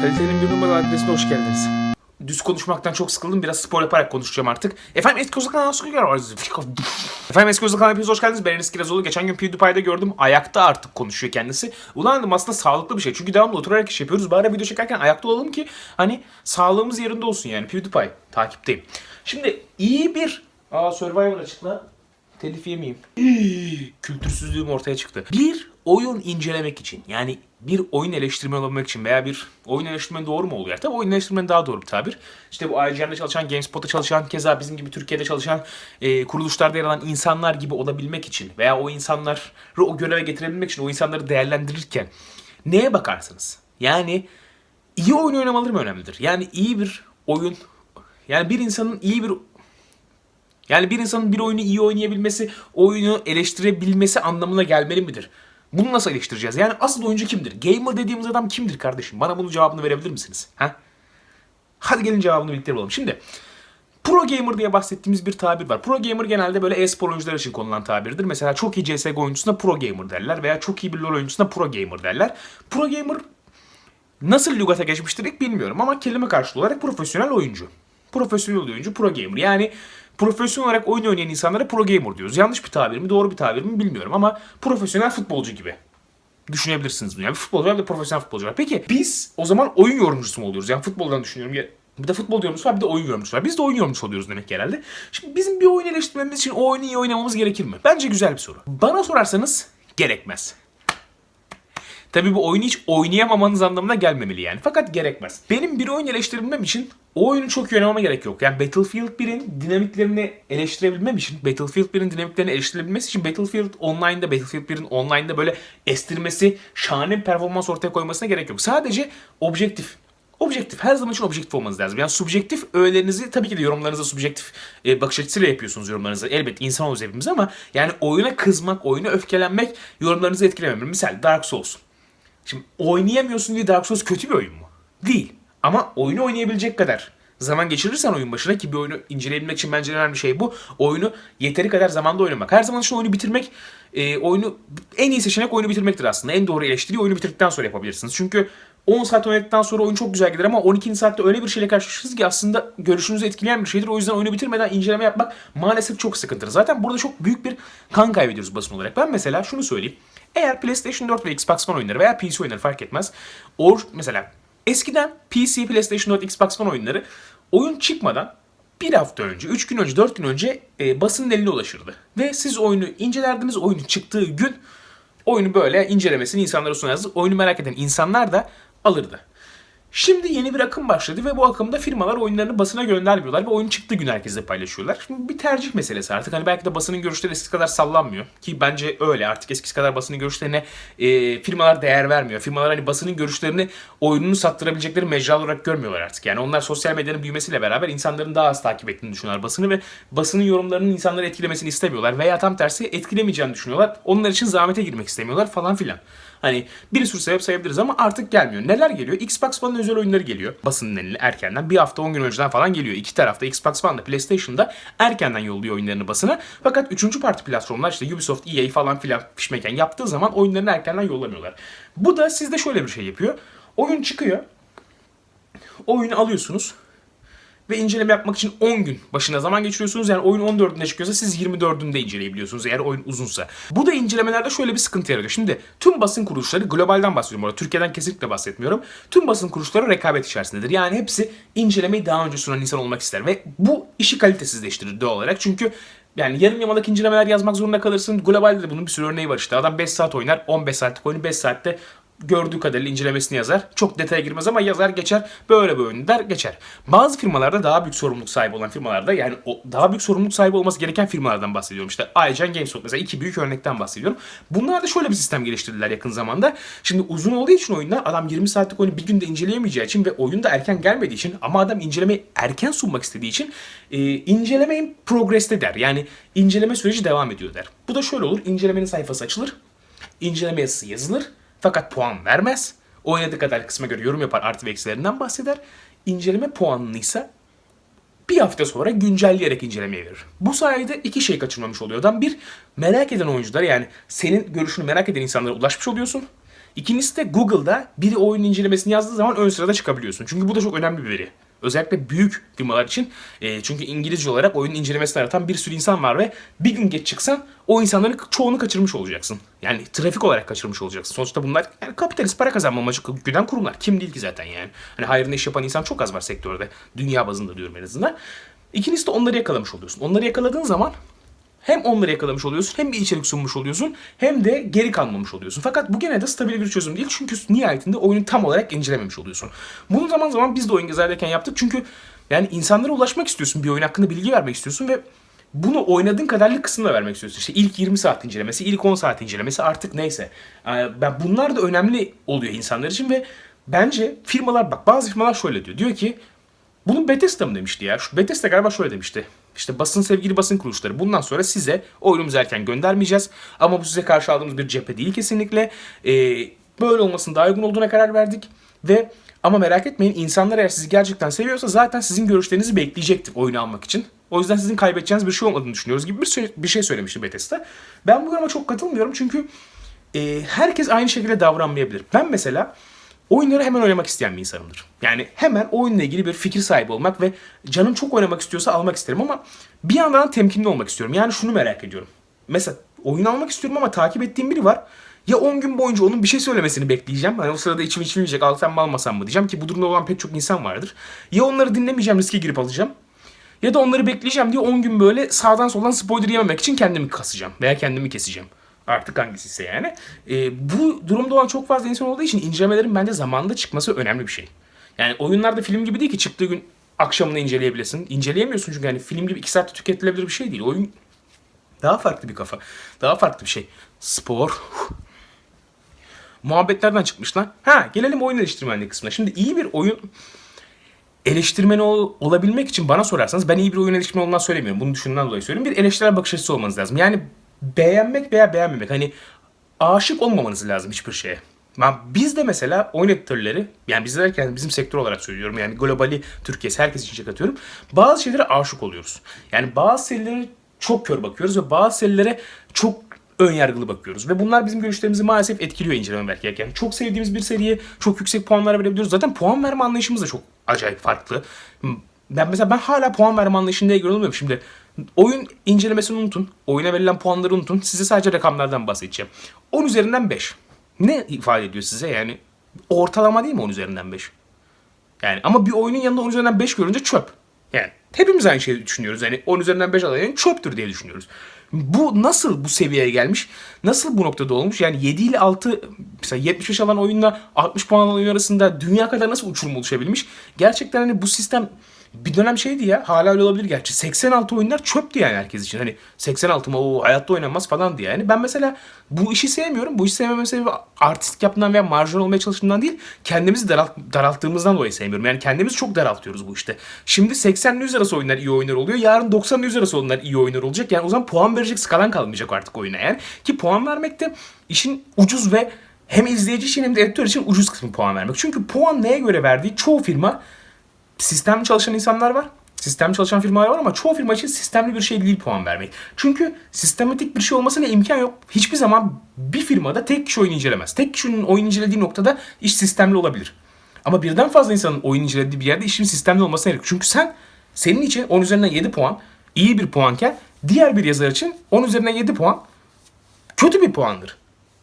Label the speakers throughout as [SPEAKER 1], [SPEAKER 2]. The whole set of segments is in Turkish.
[SPEAKER 1] Kalitenin bir numaralı adresine hoş geldiniz. Düz konuşmaktan çok sıkıldım. Biraz spor yaparak konuşacağım artık. Efendim eski Ozan kanalına hoş. Efendim eski Ozan kanalına hepiniz hoş geldiniz. Ben Enes Kirazoğlu. Geçen gün PewDiePie'de gördüm. Ayakta artık konuşuyor kendisi. Ulan dedim aslında sağlıklı bir şey. Çünkü devamlı oturarak iş yapıyoruz. Bari video çekerken ayakta olalım ki hani sağlığımız yerinde olsun yani. PewDiePie takipteyim. Şimdi iyi bir... Aa Survivor açıkla. Telif yemeyeyim. Kültürsüzlüğüm ortaya çıktı. Bir oyun incelemek için yani bir oyun eleştirmeni olabilmek için veya bir oyun eleştirmeni doğru mu oluyor? Tabii oyun eleştirmeni daha doğru bir tabir. İşte bu IGN'de çalışan, GameSpot'ta çalışan, keza bizim gibi Türkiye'de çalışan e, kuruluşlarda yer alan insanlar gibi olabilmek için veya o insanları o göreve getirebilmek için o insanları değerlendirirken neye bakarsınız? Yani iyi oyun oynamaları mı önemlidir? Yani iyi bir oyun yani bir insanın iyi bir yani bir insanın bir oyunu iyi oynayabilmesi, oyunu eleştirebilmesi anlamına gelmeli midir? Bunu nasıl eleştireceğiz? Yani asıl oyuncu kimdir? Gamer dediğimiz adam kimdir kardeşim? Bana bunun cevabını verebilir misiniz? Ha? Hadi gelin cevabını birlikte bulalım. Şimdi Pro gamer diye bahsettiğimiz bir tabir var. Pro gamer genelde böyle e-spor oyuncular için kullanılan tabirdir. Mesela çok iyi CSGO oyuncusuna pro gamer derler veya çok iyi bir LoL oyuncusuna pro gamer derler. Pro gamer nasıl lügata geçmiştir ilk bilmiyorum ama kelime karşılığı olarak profesyonel oyuncu. Profesyonel oyuncu pro gamer. Yani profesyonel olarak oyun oynayan insanlara pro gamer diyoruz. Yanlış bir tabir mi, doğru bir tabir mi bilmiyorum ama profesyonel futbolcu gibi düşünebilirsiniz bunu. Yani futbolcu bir de profesyonel futbolcu. Peki biz o zaman oyun yorumcusu mu oluyoruz? Yani futboldan düşünüyorum. Ya, bir de futbol yorumcusu var bir de oyun yorumcusu var. Biz de oyun yorumcusu oluyoruz demek herhalde. Şimdi bizim bir oyun eleştirmemiz için o oyunu iyi oynamamız gerekir mi? Bence güzel bir soru. Bana sorarsanız gerekmez. Tabii bu oyunu hiç oynayamamanız anlamına gelmemeli yani. Fakat gerekmez. Benim bir oyun eleştirebilmem için o oyunu çok iyi oynamama gerek yok. Yani Battlefield 1'in dinamiklerini eleştirebilmem için, Battlefield 1'in dinamiklerini eleştirebilmesi için Battlefield Online'da, Battlefield 1'in online'da böyle estirmesi, şahane bir performans ortaya koymasına gerek yok. Sadece objektif. Objektif. Her zaman için objektif olmanız lazım. Yani subjektif öğelerinizi tabii ki de yorumlarınızı subjektif e, bakış açısıyla yapıyorsunuz yorumlarınızı. Elbette insan oluruz hepimiz ama yani oyuna kızmak, oyuna öfkelenmek yorumlarınızı etkilememeli. Misal Dark Souls. Şimdi oynayamıyorsun diye Dark Souls kötü bir oyun mu? Değil. Ama oyunu oynayabilecek kadar zaman geçirirsen oyun başına ki bir oyunu inceleyebilmek için bence en önemli şey bu. Oyunu yeteri kadar zamanda oynamak. Her zaman için oyunu bitirmek, e, oyunu en iyi seçenek oyunu bitirmektir aslında. En doğru eleştiri oyunu bitirdikten sonra yapabilirsiniz. Çünkü 10 saat oynadıktan sonra oyun çok güzel gider ama 12. saatte öyle bir şeyle karşılaşırsınız ki aslında görüşünüzü etkileyen bir şeydir. O yüzden oyunu bitirmeden inceleme yapmak maalesef çok sıkıntılı. Zaten burada çok büyük bir kan kaybediyoruz basın olarak. Ben mesela şunu söyleyeyim. Eğer PlayStation 4 ve Xbox One oyunları veya PC oyunları fark etmez. Or mesela eskiden PC, PlayStation 4, Xbox One oyunları oyun çıkmadan bir hafta önce, 3 gün önce, 4 gün önce e, basının eline ulaşırdı. Ve siz oyunu incelerdiniz. Oyunun çıktığı gün oyunu böyle incelemesini insanlara sunardınız. Oyunu merak eden insanlar da alırdı. Şimdi yeni bir akım başladı ve bu akımda firmalar oyunlarını basına göndermiyorlar ve oyun çıktığı gün herkesle paylaşıyorlar. Şimdi bir tercih meselesi artık. Hani belki de basının görüşleri eskisi kadar sallanmıyor. Ki bence öyle artık eskisi kadar basının görüşlerine e, firmalar değer vermiyor. Firmalar hani basının görüşlerini oyununu sattırabilecekleri mecra olarak görmüyorlar artık. Yani onlar sosyal medyanın büyümesiyle beraber insanların daha az takip ettiğini düşünüyorlar basını ve basının yorumlarının insanları etkilemesini istemiyorlar. Veya tam tersi etkilemeyeceğini düşünüyorlar. Onlar için zahmete girmek istemiyorlar falan filan. Hani bir sürü sebep sayabiliriz ama artık gelmiyor. Neler geliyor? Xbox One'ın özel oyunları geliyor. Basının eline erkenden. Bir hafta 10 gün önceden falan geliyor. İki tarafta Xbox One'da PlayStation'da erkenden yolluyor oyunlarını basına. Fakat üçüncü parti platformlar işte Ubisoft, EA falan filan pişmeken yaptığı zaman oyunlarını erkenden yollamıyorlar. Bu da sizde şöyle bir şey yapıyor. Oyun çıkıyor. Oyunu alıyorsunuz ve inceleme yapmak için 10 gün başına zaman geçiriyorsunuz. Yani oyun 14'ünde çıkıyorsa siz 24'ünde inceleyebiliyorsunuz eğer oyun uzunsa. Bu da incelemelerde şöyle bir sıkıntı yaratıyor. Şimdi tüm basın kuruluşları globalden bahsediyorum orada. Türkiye'den kesinlikle bahsetmiyorum. Tüm basın kuruluşları rekabet içerisindedir. Yani hepsi incelemeyi daha önce sunan insan olmak ister ve bu işi kalitesizleştirir doğal olarak. Çünkü yani yarım yamalak incelemeler yazmak zorunda kalırsın. Globalde de bunun bir sürü örneği var işte. Adam 5 saat oynar, 15 saatlik oyunu 5 saatte gördüğü kadarıyla incelemesini yazar. Çok detaya girmez ama yazar geçer. Böyle böyle der geçer. Bazı firmalarda daha büyük sorumluluk sahibi olan firmalarda yani o daha büyük sorumluluk sahibi olması gereken firmalardan bahsediyorum. İşte IGN GameStop mesela iki büyük örnekten bahsediyorum. Bunlar da şöyle bir sistem geliştirdiler yakın zamanda. Şimdi uzun olduğu için oyunlar adam 20 saatlik oyunu bir günde inceleyemeyeceği için ve oyun da erken gelmediği için ama adam incelemeyi erken sunmak istediği için e, incelemeyin progreste der. Yani inceleme süreci devam ediyor der. Bu da şöyle olur. İncelemenin sayfası açılır. İnceleme yazısı yazılır. Fakat puan vermez. Oynadığı kadar kısma göre yorum yapar artı ve eksilerinden bahseder. İnceleme puanını ise bir hafta sonra güncelleyerek incelemeye verir. Bu sayede iki şey kaçırmamış oluyor adam. Bir, merak eden oyuncular yani senin görüşünü merak eden insanlara ulaşmış oluyorsun. İkincisi de Google'da biri oyun incelemesini yazdığı zaman ön sırada çıkabiliyorsun. Çünkü bu da çok önemli bir veri. Özellikle büyük firmalar için. E, çünkü İngilizce olarak oyunun incelemesini aratan bir sürü insan var ve bir gün geç çıksan o insanların çoğunu kaçırmış olacaksın. Yani trafik olarak kaçırmış olacaksın. Sonuçta bunlar yani kapitalist para kazanma amacı güden kurumlar. Kim değil ki zaten yani. Hani hayrına iş yapan insan çok az var sektörde. Dünya bazında diyorum en azından. İkincisi de onları yakalamış oluyorsun. Onları yakaladığın zaman hem onları yakalamış oluyorsun hem bir içerik sunmuş oluyorsun hem de geri kalmamış oluyorsun. Fakat bu gene de stabil bir çözüm değil çünkü nihayetinde oyunu tam olarak incelememiş oluyorsun. Bunu zaman zaman biz de oyun gezerken yaptık çünkü yani insanlara ulaşmak istiyorsun bir oyun hakkında bilgi vermek istiyorsun ve bunu oynadığın kadarlık kısmında vermek istiyorsun. İşte ilk 20 saat incelemesi, ilk 10 saat incelemesi artık neyse. Ee, Ben bunlar da önemli oluyor insanlar için ve bence firmalar bak bazı firmalar şöyle diyor. Diyor ki bunu Bethesda mı demişti ya? Şu Bethesda galiba şöyle demişti. İşte basın sevgili basın kuruluşları bundan sonra size oyunumuzu erken göndermeyeceğiz. Ama bu size karşı aldığımız bir cephe değil kesinlikle. Ee, böyle olmasının daha uygun olduğuna karar verdik. Ve ama merak etmeyin insanlar eğer sizi gerçekten seviyorsa zaten sizin görüşlerinizi bekleyecektir oyunu almak için. O yüzden sizin kaybedeceğiniz bir şey olmadığını düşünüyoruz gibi bir, bir şey söylemişti Bethesda. Ben bu yoruma çok katılmıyorum çünkü e, herkes aynı şekilde davranmayabilir. Ben mesela oyunları hemen oynamak isteyen bir insanımdır. Yani hemen oyunla ilgili bir fikir sahibi olmak ve canım çok oynamak istiyorsa almak isterim ama bir yandan temkinli olmak istiyorum. Yani şunu merak ediyorum. Mesela oyun almak istiyorum ama takip ettiğim biri var. Ya 10 gün boyunca onun bir şey söylemesini bekleyeceğim. Hani o sırada içim içmeyecek alsam mı almasam mı diyeceğim ki bu durumda olan pek çok insan vardır. Ya onları dinlemeyeceğim riske girip alacağım. Ya da onları bekleyeceğim diye 10 gün böyle sağdan soldan spoiler yememek için kendimi kasacağım. Veya kendimi keseceğim. Artık hangisiyse yani. Ee, bu durumda olan çok fazla insan olduğu için incelemelerin bence zamanında çıkması önemli bir şey. Yani oyunlarda film gibi değil ki çıktığı gün akşamını inceleyebilirsin. İnceleyemiyorsun çünkü yani film gibi 2 saatte tüketilebilir bir şey değil. Oyun daha farklı bir kafa. Daha farklı bir şey. Spor. Muhabbetlerden çıkmış lan. Ha gelelim oyun eleştirmenliği kısmına. Şimdi iyi bir oyun eleştirmeni ol- olabilmek için bana sorarsanız ben iyi bir oyun eleştirmeni olmaz söylemiyorum. Bunu düşündüğümden dolayı söylüyorum. Bir eleştirel bakış açısı olmanız lazım. Yani beğenmek veya beğenmemek. Hani aşık olmamanız lazım hiçbir şeye. Ben, biz de mesela oyun editörleri, yani biz derken bizim sektör olarak söylüyorum. Yani globali Türkiye'si herkes için katıyorum. Bazı şeylere aşık oluyoruz. Yani bazı serileri çok kör bakıyoruz ve bazı serilere çok ön yargılı bakıyoruz. Ve bunlar bizim görüşlerimizi maalesef etkiliyor inceleme belki. Çok sevdiğimiz bir seriye çok yüksek puanlar verebiliyoruz. Zaten puan verme anlayışımız da çok acayip farklı. Ben mesela ben hala puan verme anlayışında yorulmuyorum. Şimdi oyun incelemesini unutun. Oyuna verilen puanları unutun. Size sadece rakamlardan bahsedeceğim. 10 üzerinden 5. Ne ifade ediyor size? Yani ortalama değil mi 10 üzerinden 5? Yani ama bir oyunun yanında 10 üzerinden 5 görünce çöp. Yani hepimiz aynı şeyi düşünüyoruz. Yani 10 üzerinden 5 alan çöptür diye düşünüyoruz. Bu nasıl bu seviyeye gelmiş? Nasıl bu noktada olmuş? Yani 7 ile 6 mesela 75 alan oyunla 60 puan alan oyun arasında dünya kadar nasıl uçurum oluşabilmiş? Gerçekten hani bu sistem bir dönem şeydi ya hala öyle olabilir gerçi. 86 oyunlar çöptü yani herkes için. Hani 86 mı o hayatta oynanmaz falan diye. Yani ben mesela bu işi sevmiyorum. Bu işi sevmememin sebebi artistik yaptığımdan veya marjinal olmaya çalıştığımdan değil. Kendimizi daralt, daralttığımızdan dolayı sevmiyorum. Yani kendimizi çok daraltıyoruz bu işte. Şimdi 80 100 arası oyunlar iyi oyunlar oluyor. Yarın 90 100 arası oyunlar iyi oyunlar olacak. Yani o zaman puan verecek skalan kalmayacak artık oyuna yani. Ki puan vermek de işin ucuz ve hem izleyici için hem de editör için ucuz kısmı puan vermek. Çünkü puan neye göre verdiği çoğu firma sistemli çalışan insanlar var. Sistemli çalışan firmalar var ama çoğu firma için sistemli bir şey değil puan vermek. Çünkü sistematik bir şey olmasına imkan yok. Hiçbir zaman bir firmada tek kişi oyun incelemez. Tek kişinin oyun incelediği noktada iş sistemli olabilir. Ama birden fazla insanın oyun incelediği bir yerde işin sistemli olmasına gerek. Çünkü sen senin için 10 üzerinden 7 puan iyi bir puanken diğer bir yazar için 10 üzerinden 7 puan kötü bir puandır.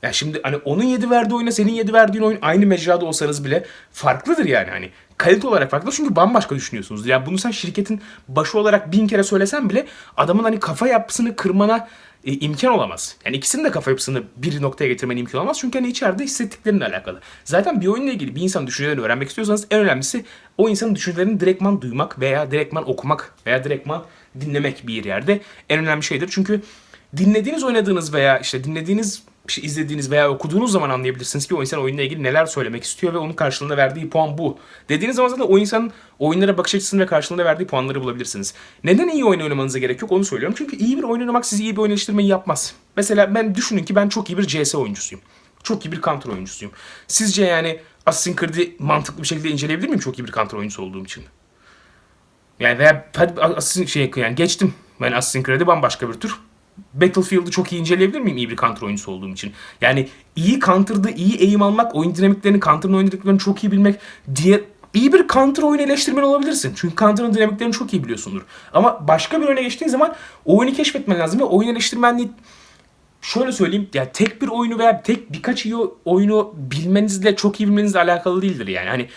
[SPEAKER 1] Yani şimdi hani onun 7 verdiği oyuna senin 7 verdiğin oyun aynı mecrada olsanız bile farklıdır yani hani. Kalite olarak farklı çünkü bambaşka düşünüyorsunuz. Yani bunu sen şirketin başı olarak bin kere söylesen bile adamın hani kafa yapısını kırmana e, imkan olamaz. Yani ikisinin de kafa yapısını bir noktaya getirmen imkan olamaz. Çünkü hani içeride hissettiklerinle alakalı. Zaten bir oyunla ilgili bir insanın düşüncelerini öğrenmek istiyorsanız en önemlisi o insanın düşüncelerini direktman duymak veya direktman okumak veya direktman dinlemek bir yerde en önemli şeydir. Çünkü dinlediğiniz, oynadığınız veya işte dinlediğiniz, işte izlediğiniz veya okuduğunuz zaman anlayabilirsiniz ki o insan oyunla ilgili neler söylemek istiyor ve onun karşılığında verdiği puan bu. Dediğiniz zaman zaten o insanın oyunlara bakış açısını ve karşılığında verdiği puanları bulabilirsiniz. Neden iyi oyun oynamanıza gerek yok onu söylüyorum. Çünkü iyi bir oyun oynamak sizi iyi bir oyun eleştirmeyi yapmaz. Mesela ben düşünün ki ben çok iyi bir CS oyuncusuyum. Çok iyi bir counter oyuncusuyum. Sizce yani Assassin's Creed'i mantıklı bir şekilde inceleyebilir miyim çok iyi bir counter oyuncusu olduğum için? Yani veya şey yani geçtim. Ben Assassin's Creed'i bambaşka bir tür. Battlefield'ı çok iyi inceleyebilir miyim iyi bir counter oyuncusu olduğum için? Yani iyi counter'da iyi eğim almak, oyun dinamiklerini, counter'ın oyun çok iyi bilmek, diğer iyi bir counter oyun eleştirmen olabilirsin. Çünkü counter'ın dinamiklerini çok iyi biliyorsundur. Ama başka bir oyuna geçtiğin zaman oyunu keşfetmen lazım ve oyun eleştirmenliği şöyle söyleyeyim ya tek bir oyunu veya tek birkaç iyi oyunu bilmenizle çok iyi bilmenizle alakalı değildir yani. Hani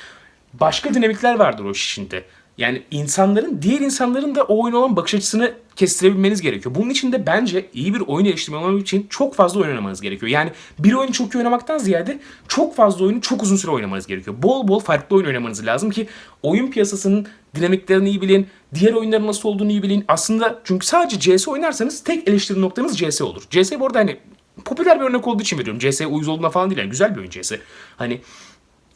[SPEAKER 1] başka dinamikler vardır o iş içinde. Yani insanların, diğer insanların da o oyuna olan bakış açısını kestirebilmeniz gerekiyor. Bunun için de bence iyi bir oyun eleştirmeni olmak için çok fazla oyun oynamanız gerekiyor. Yani bir oyunu çok iyi oynamaktan ziyade çok fazla oyunu çok uzun süre oynamanız gerekiyor. Bol bol farklı oyun oynamanız lazım ki oyun piyasasının dinamiklerini iyi bilin, diğer oyunların nasıl olduğunu iyi bilin. Aslında çünkü sadece CS oynarsanız tek eleştiri noktanız CS olur. CS bu arada hani popüler bir örnek olduğu için veriyorum. CS uyuz olduğuna falan değil yani güzel bir oyun CS. Hani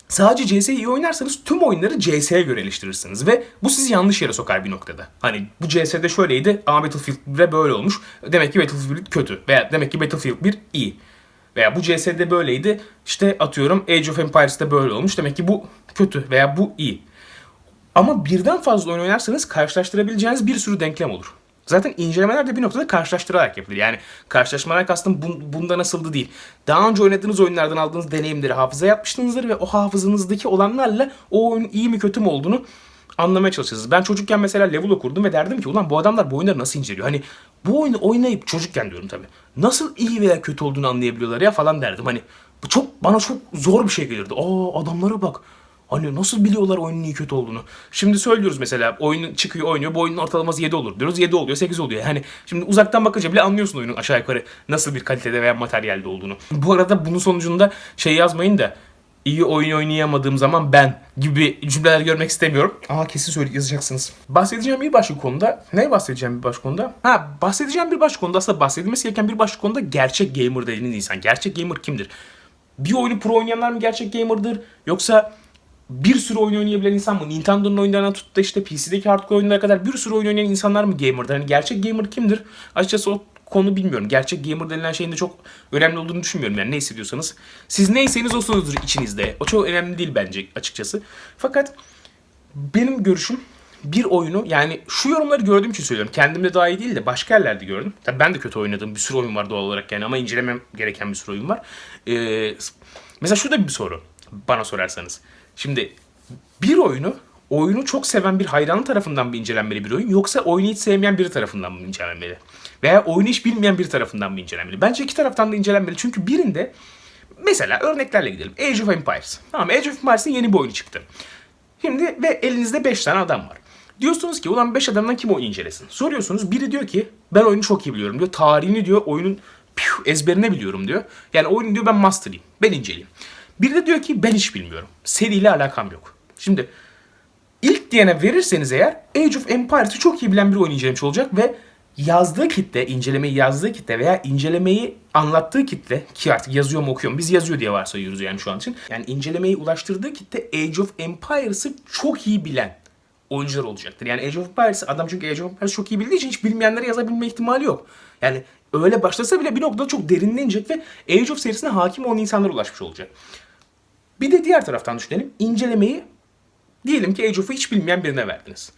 [SPEAKER 1] Sadece CS'yi iyi oynarsanız tüm oyunları CS'ye göre eleştirirsiniz ve bu sizi yanlış yere sokar bir noktada. Hani bu CS'de şöyleydi ama Battlefield 1'de böyle olmuş. Demek ki Battlefield kötü veya demek ki Battlefield 1 iyi. Veya bu CS'de böyleydi. İşte atıyorum Age of Empires'te böyle olmuş. Demek ki bu kötü veya bu iyi. Ama birden fazla oyun oynarsanız karşılaştırabileceğiniz bir sürü denklem olur. Zaten incelemeler de bir noktada karşılaştırarak yapılır. Yani karşılaşmalar kastım bun, bunda nasıldı değil. Daha önce oynadığınız oyunlardan aldığınız deneyimleri hafıza yapmışsınızdır ve o hafızanızdaki olanlarla o oyun iyi mi kötü mü olduğunu anlamaya çalışırsınız. Ben çocukken mesela level okurdum ve derdim ki ulan bu adamlar bu oyunları nasıl inceliyor? Hani bu oyunu oynayıp çocukken diyorum tabii. Nasıl iyi veya kötü olduğunu anlayabiliyorlar ya falan derdim. Hani bu çok bana çok zor bir şey gelirdi. Aa adamlara bak. Hani nasıl biliyorlar oyunun iyi kötü olduğunu? Şimdi söylüyoruz mesela oyun çıkıyor oynuyor bu oyunun ortalaması 7 olur diyoruz. 7 oluyor 8 oluyor. Hani şimdi uzaktan bakınca bile anlıyorsun oyunun aşağı yukarı nasıl bir kalitede veya materyalde olduğunu. Bu arada bunun sonucunda şey yazmayın da iyi oyun oynayamadığım zaman ben gibi cümleler görmek istemiyorum. Ama kesin söyle yazacaksınız. Bahsedeceğim bir başka konuda. Ne bahsedeceğim bir başka konuda? Ha bahsedeceğim bir başka konuda aslında bahsedilmesi gereken bir başka konuda gerçek gamer dediğiniz insan. Gerçek gamer kimdir? Bir oyunu pro oynayanlar mı gerçek gamer'dır? Yoksa bir sürü oyun oynayabilen insan mı? Nintendo'nun oyunlarına tut da işte PC'deki hardcore oyunlara kadar bir sürü oyun oynayan insanlar mı gamer'dır? Hani gerçek gamer kimdir? Açıkçası o konu bilmiyorum. Gerçek gamer denilen şeyin de çok önemli olduğunu düşünmüyorum. Yani ne hissediyorsanız. Siz neyseniz osunuzdur içinizde. O çok önemli değil bence açıkçası. Fakat benim görüşüm bir oyunu yani şu yorumları gördüğüm için söylüyorum. Kendimde daha iyi değil de başka yerlerde gördüm. Tabii ben de kötü oynadım. Bir sürü oyun var doğal olarak yani ama incelemem gereken bir sürü oyun var. Ee, mesela şurada bir soru bana sorarsanız. Şimdi bir oyunu oyunu çok seven bir hayranı tarafından mı incelenmeli bir oyun yoksa oyunu hiç sevmeyen biri tarafından mı incelenmeli? Veya oyunu hiç bilmeyen biri tarafından mı incelenmeli? Bence iki taraftan da incelenmeli. Çünkü birinde mesela örneklerle gidelim. Age of Empires. Tamam Age of Empires'in yeni bir oyunu çıktı. Şimdi ve elinizde 5 tane adam var. Diyorsunuz ki ulan 5 adamdan kim oyunu incelesin? Soruyorsunuz biri diyor ki ben oyunu çok iyi biliyorum diyor. Tarihini diyor oyunun piu, ezberine biliyorum diyor. Yani oyunu diyor ben master'ıyım. Ben inceleyeyim. Biri de diyor ki ben hiç bilmiyorum. Seriyle alakam yok. Şimdi ilk diyene verirseniz eğer Age of Empires'ı çok iyi bilen bir oyun incelemiş olacak ve yazdığı kitle, incelemeyi yazdığı kitle veya incelemeyi anlattığı kitle ki artık yazıyor mu okuyor mu biz yazıyor diye varsayıyoruz yani şu an için. Yani incelemeyi ulaştırdığı kitle Age of Empires'ı çok iyi bilen oyuncular olacaktır. Yani Age of Empires adam çünkü Age of Empires çok iyi bildiği için hiç bilmeyenlere yazabilme ihtimali yok. Yani öyle başlasa bile bir noktada çok derinlenecek ve Age of serisine hakim olan insanlar ulaşmış olacak. Bir de diğer taraftan düşünelim. İncelemeyi diyelim ki Age of'u hiç bilmeyen birine verdiniz.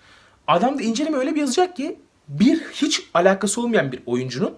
[SPEAKER 1] Adam da inceleme öyle bir yazacak ki bir hiç alakası olmayan bir oyuncunun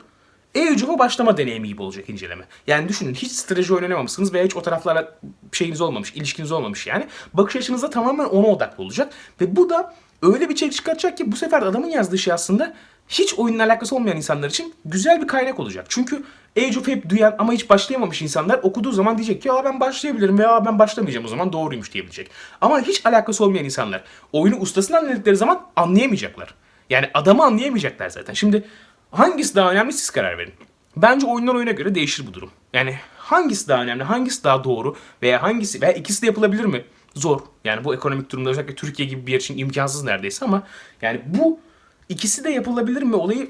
[SPEAKER 1] Age başlama deneyimi gibi olacak inceleme. Yani düşünün hiç strateji oynamamışsınız veya hiç o taraflarla şeyiniz olmamış, ilişkiniz olmamış yani. Bakış açınızda tamamen ona odaklı olacak. Ve bu da öyle bir içerik çıkartacak ki bu sefer adamın yazdığı şey aslında hiç oyunla alakası olmayan insanlar için güzel bir kaynak olacak. Çünkü Age of hep duyan ama hiç başlayamamış insanlar okuduğu zaman diyecek ki ya ben başlayabilirim veya ben başlamayacağım o zaman doğruymuş diyebilecek. Ama hiç alakası olmayan insanlar oyunu ustasından anladıkları zaman anlayamayacaklar. Yani adamı anlayamayacaklar zaten. Şimdi hangisi daha önemli siz karar verin. Bence oyundan oyuna göre değişir bu durum. Yani hangisi daha önemli, hangisi daha doğru veya hangisi veya ikisi de yapılabilir mi? Zor. Yani bu ekonomik durumda özellikle Türkiye gibi bir yer için imkansız neredeyse ama yani bu ikisi de yapılabilir mi olayı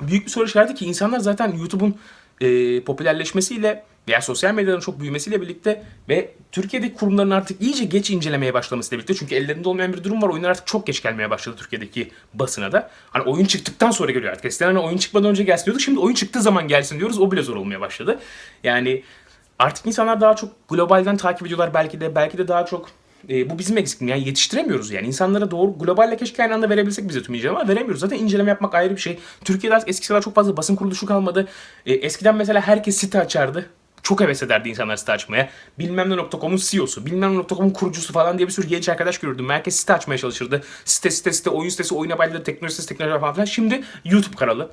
[SPEAKER 1] büyük bir soru işareti ki insanlar zaten YouTube'un e, popülerleşmesiyle veya sosyal medyanın çok büyümesiyle birlikte ve Türkiye'deki kurumların artık iyice geç incelemeye başlamasıyla birlikte çünkü ellerinde olmayan bir durum var. Oyunlar artık çok geç gelmeye başladı Türkiye'deki basına da. Hani oyun çıktıktan sonra geliyor artık. Eskiden hani oyun çıkmadan önce gelsin diyorduk. Şimdi oyun çıktığı zaman gelsin diyoruz. O bile zor olmaya başladı. Yani artık insanlar daha çok globalden takip ediyorlar belki de. Belki de daha çok E, bu bizim eksikliğimiz. Yani yetiştiremiyoruz yani. İnsanlara doğru globalle keşke aynı anda verebilsek bize tüm inceleme ama veremiyoruz. Zaten inceleme yapmak ayrı bir şey. Türkiye'de eskisi kadar çok fazla basın kuruluşu kalmadı. E, eskiden mesela herkes site açardı. Çok heves ederdi insanlar site açmaya. Bilmem ne.com'un CEO'su, bilmem ne.com'un kurucusu falan diye bir sürü genç arkadaş görürdüm. Herkes site açmaya çalışırdı. Site site site, oyun sitesi, oyun haberleri, teknoloji sitesi, teknoloji falan filan. Şimdi YouTube kanalı.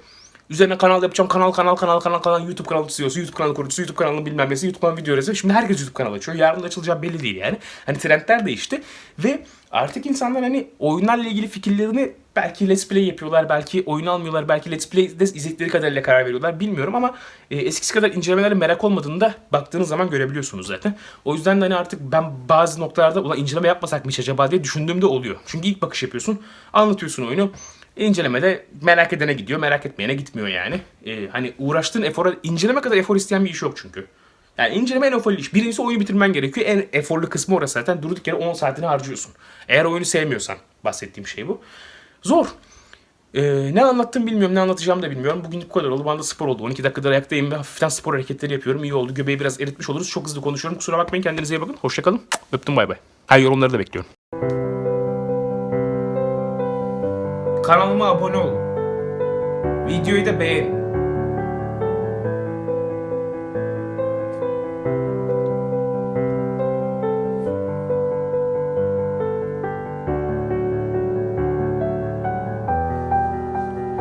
[SPEAKER 1] Üzerine kanal yapacağım. Kanal kanal kanal kanal kanal YouTube kanalı CEO'su, YouTube kanalı kurucusu, YouTube kanalının bilmem nesi, YouTube kanalı video yazıyor. Şimdi herkes YouTube kanalı açıyor. Yarın açılacağı belli değil yani. Hani trendler değişti ve artık insanlar hani oyunlarla ilgili fikirlerini belki let's play yapıyorlar, belki oyun almıyorlar, belki let's play'de izledikleri kadarıyla karar veriyorlar bilmiyorum ama e, eskisi kadar incelemelere merak olmadığını da baktığınız zaman görebiliyorsunuz zaten. O yüzden de hani artık ben bazı noktalarda ulan inceleme yapmasak mı hiç acaba diye düşündüğümde oluyor. Çünkü ilk bakış yapıyorsun, anlatıyorsun oyunu. İncelemede merak edene gidiyor, merak etmeyene gitmiyor yani. Ee, hani uğraştığın efora, inceleme kadar efor isteyen bir iş yok çünkü. Yani inceleme en eforlu iş. Birincisi oyunu bitirmen gerekiyor. En eforlu kısmı orası zaten. Durduk yere 10 saatini harcıyorsun. Eğer oyunu sevmiyorsan bahsettiğim şey bu. Zor. Ee, ne anlattım bilmiyorum, ne anlatacağımı da bilmiyorum. Bugün bu kadar oldu. Bana da spor oldu. 12 dakikadır ayaktayım ve hafiften spor hareketleri yapıyorum. İyi oldu. Göbeği biraz eritmiş oluruz. Çok hızlı konuşuyorum. Kusura bakmayın. Kendinize iyi bakın. Hoşçakalın. Öptüm bay bay. Her yorumları da bekliyorum. Kanalıma abone olun. Videoyu da beğenin.